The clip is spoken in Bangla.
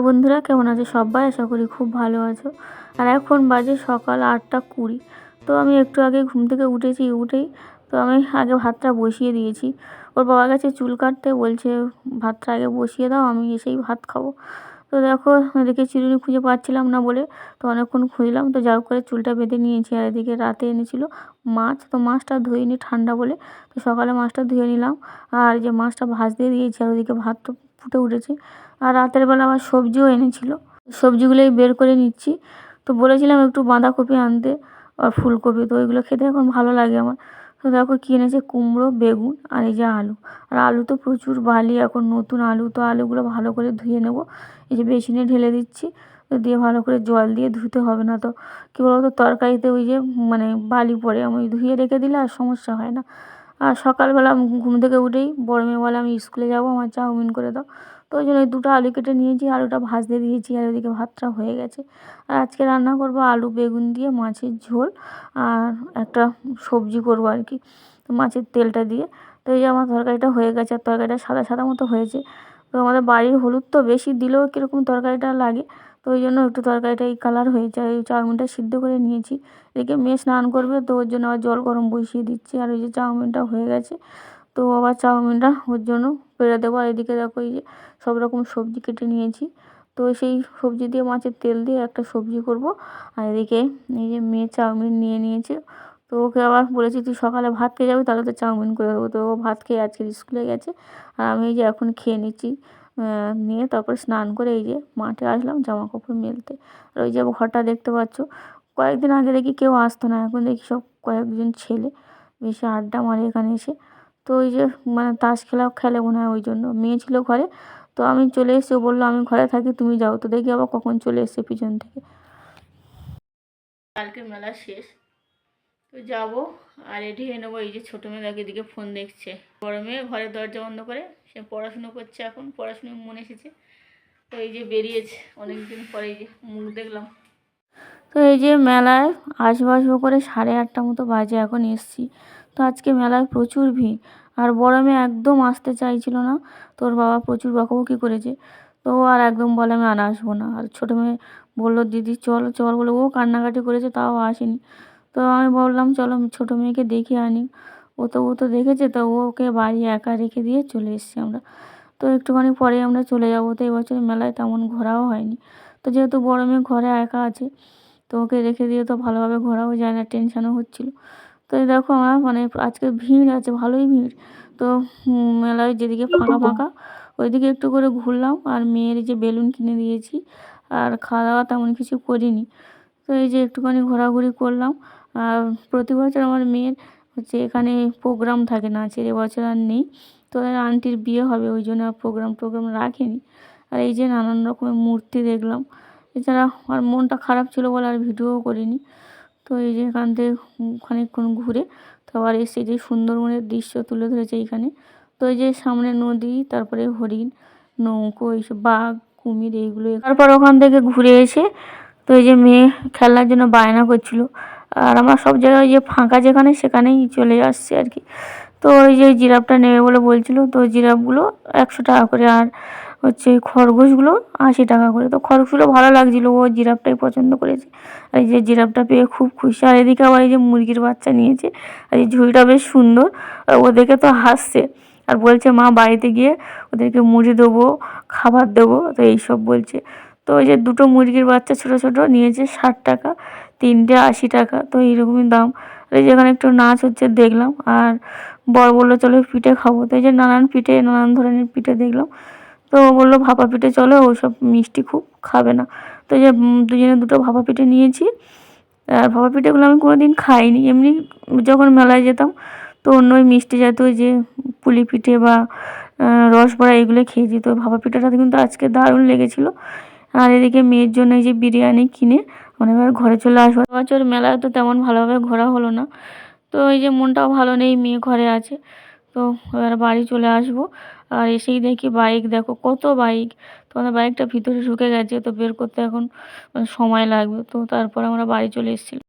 হ্যালো বন্ধুরা, কেমন আছো সবাই? আশা করি খুব ভালো আছো। আর এখন বাজে সকাল আটটা কুড়ি। তো আমি একটু আগে ঘুম থেকে উঠেছি, উঠেই তো আমি আগে ভাতটা বসিয়ে দিয়েছি। ওর বাবা গেছে চুল কাটতে, বলছে, ভাতটা আগে বসিয়ে দাও, আমি এসেই ভাত খাব। তো দেখো, এদিকে চিরুনি খুঁজে পাচ্ছিলাম না বলে তো অনেকক্ষণ খুঁজলাম। তো যা করে চুলটা বেঁধে নিয়েছি আর এদিকে রাতে এনেছিল মাছ। তো মাছটা ধুয়ে নি ঠান্ডা বলে। তো সকালে মাছটা ধুয়ে নিলাম। আর যে মাছটা ভাজতে দিয়েছি আর ওদিকে ভাত তো ফুটে উঠেছে। আর রাতের বেলা আবার সবজিও এনেছিল। সবজিগুলোই বের করে নিচ্ছি। তো বলেছিলাম একটু বাঁধাকপি আনতে আর ফুলকপি। তো ওইগুলো খেতে এখন ভালো লাগে আমার। তো দেখো কী এনেছে? কুমড়ো, বেগুন আর এই যে আলু। আর আলু তো প্রচুর বালি। এখন নতুন আলু। তো আলুগুলো ভালো করে ধুয়ে নেব। এই যে বেসিনে ঢেলে দিচ্ছি। দিয়ে ভালো করে জল দিয়ে ধুতে হবে না তো। কী বলতো? তরকারিতে ওই যে মানে বালি পড়ে। আমি ধুয়ে রেখে দিলে আর সমস্যা হয় না। আর সকালবেলা ঘুম থেকে উঠেই বড় মেয়ে বলে আমি স্কুলে যাব, আমার চাউমিন করে দাও। তো ওই জন্য ওই দুটো আলু কেটে নিয়েছি আলুটা ভাজতে দিয়েছি আর ওদিকে ভাতটা হয়ে গেছে। আর আজকে রান্না করব আলু, বেগুন দিয়ে, মাছের ঝোল আর একটা সবজি করব আর কি, মাছের তেলটা দিয়ে। তো এই যে আমার তরকারিটা হয়ে গেছে আর তরকারিটা সাদা সাদা মতো হয়েছে। তো আমাদের বাড়ির হলুদ তো বেশি দিলেও কীরকম তরকারিটা লাগে তো ওই জন্য একটু তরকারিটা এই কালার হয়েছে আর এই চাউমিনটা সিদ্ধ করে নিয়েছি। এদিকে মেয়ে স্নান করবে, তো ওর জন্য আবার জল গরম বসিয়ে দিচ্ছি। আর ওই যে চাউমিনটা হয়ে গেছে, তো আবার চাউমিনটা ওর জন্য পেড়ে দেবো। আর এদিকে দেখো এই যে সব রকম সবজি কেটে নিয়েছি। তো সেই সবজি দিয়ে মাছের তেল দিয়ে একটা সবজি করব। আর এদিকে এই যে মেয়ে চাউমিন নিয়ে নিয়েছে। তো ওকে আবার বলেছি, তুই সকালে ভাত খেয়ে যাবি, তাহলে তো চাউমিন করে দেবো। তো ও ভাত খেয়ে আজকে স্কুলে গেছে। আর আমি এই যে এখন খেয়ে নিচ্ছি। নিয়ে তারপর স্নান করে এই যে মাঠে আসলাম জামা কাপড় মেলতে। আর ওই যে ঘরটা দেখতে পাচ্ছ, কয়েকদিন আগে দেখি কেউ আসতো না, এখন দেখি সব কয়েকজন ছেলে বেশি আড্ডা মারে এখানে এসে। তো ওই যে মানে তাস খেলা খেলে মনে হয় ওই জন্য। মেয়ে ছিল ঘরে, তো আমি চলে এসেছি, ও বলল, আমি ঘরে থাকি, তুমি যাও। তো দেখি আবার কখন চলে এসছে পিছন থেকে। কালকে মেলা শেষ তো যাব, আর রেডি হয়ে নেব এই যে ছোটো মেয়ে দেখে এদিকে ফোন দেখছে। বড় মেয়ে ঘরের দরজা বন্ধ করে, সে পড়াশুনো করছে এখন পড়াশুনো মনে এসেছে। তো এই যে বেরিয়েছে, অনেকদিন পরে এই যে মুখ দেখলাম। তো এই যে মেলায় আসব করে সাড়ে আটটা মতো বাজে এখন এসছি। তো আজকে মেলায় প্রচুর ভিড়, আর বড় মেয়ে একদম আসতে চাইছিল না। তোর বাবা প্রচুর বকাবকি করেছে, তো আর একদম বলে আমি আর আসব না। আর ছোটো মেয়ে বলল, দিদি চল চল। বলে, ও কান্নাকাটি করেছে, তাও আসেনি। তো আমি বললাম, চলো ছোটো মেয়েকে দেখে আনি। ও তো ও তো দেখেছে, তো ওকে বাড়ি একা রেখে দিয়ে চলে এসেছি আমরা। তো একটুখানি পরে আমরা চলে যাব। তো এবছর মেলায় তেমন ঘোরাও হয়নি। তো যেহেতু বড় মেয়ে ঘরে একা আছে, তো ওকে রেখে দিয়ে তো ভালোভাবে ঘোরাও যায় না, টেনশানও হচ্ছিল। তো দেখো আমার মানে আজকে ভিড় আছে, ভালোই ভিড়। তো মেলায় যেদিকে ফাঁকা ফাঁকা, ওইদিকে একটু করে ঘুরলাম। আর মেয়ের যে বেলুন কিনে দিয়েছি, আর খাওয়া দাওয়া তেমন কিছু করিনি। তো এই যে একটুখানি ঘোরাঘুরি করলাম। আর প্রতি বছর আমার মেয়ের হচ্ছে এখানে প্রোগ্রাম থাকে নাচের এবছর আর নেই। তো আন্টির বিয়ে হবে, ওই জন্য আর প্রোগ্রাম টোগ্রাম রাখেনি। আর এই যে নানান রকমের মূর্তি দেখলাম। এছাড়া আর মনটা খারাপ ছিল বলে আর ভিডিও করিনি। তো এই যে এখান থেকে খানিকক্ষণ ঘুরে তো আবার এসে যে সুন্দরবনের দৃশ্য তুলে ধরেছে এইখানে। তো এই যে সামনে নদী, তারপরে হরিণ, নৌকো, এইসব বাঘ, কুমির, এইগুলো তারপর ওখান থেকে ঘুরে এসে তো এই যে মেয়ে খেলনার জন্য বায়না করছিল। আর আমার সব জায়গায় যে ফাঁকা যেখানে সেখানেই চলে আসছে আর কি। তো ওই যে জিরাফটা নেবে বলে বলছিল, তো জিরাফগুলো একশো টাকা করে আর হচ্ছে খরগোশগুলো আশি টাকা করে। তো খরগোশগুলো ভালো লাগছিল, ও জিরাফটাই পছন্দ করেছে। আর এই যে জিরাফটা পেয়ে খুব খুশি। আর এদিকে আবার এই যে মুরগির বাচ্চা নিয়েছে, আর এই ঝুড়িটা বেশ সুন্দর। আর ও দেখে তো হাসছে। আর বলছে, মা, বাড়িতে গিয়ে ওদেরকে মুড়ি দেবো, খাবার দেবো। তো এইসব বলছে। তো ওই যে দুটো মুরগির বাচ্চা ছোটো ছোটো নিয়েছে ষাট টাকা, তিনটে আশি টাকা, তো এইরকমই দাম। এই যেখানে একটু নাচ হচ্ছে দেখলাম, আর বর বলল, চলো পিঠে খাব। তো এই যে নানান পিঠে, নানান ধরনের পিঠে দেখলাম। তো ও বলল, ভাপা পিঠে চলো, ওসব মিষ্টি খুব খাবে না। তো যে দুজনে দুটো ভাপা পিঠে নিয়েছি। আর ভাপা পিঠেগুলো আমি কোনো দিন খাইনি। এমনি যখন মেলায় যেতাম, তো অন্য মিষ্টি জাতীয় যে পুলি পিঠে বা রসবড়া এগুলো খেয়েছি। তো ভাপা পিঠাটা কিন্তু আজকে দারুণ লেগেছিলো। আর এদিকে মেয়ের জন্য এই যে বিরিয়ানি কিনে মানে এবার ঘরে চলে আসব। বছর মেলায় তো তেমন ভালোভাবে ঘোরা হলো না। তো এই যে মনটাও ভালো নেই, মেয়ে ঘরে আছে। তো এবার বাড়ি চলে আসব। আর এসেই দেখি বাইক, দেখো কত বাইক। তো আমাদের বাইকটা ভিতরে ঢুকে গেছে, তো বের করতে এখন সময় লাগবে। তো তারপর আমরা বাড়ি চলে এসেছিলাম।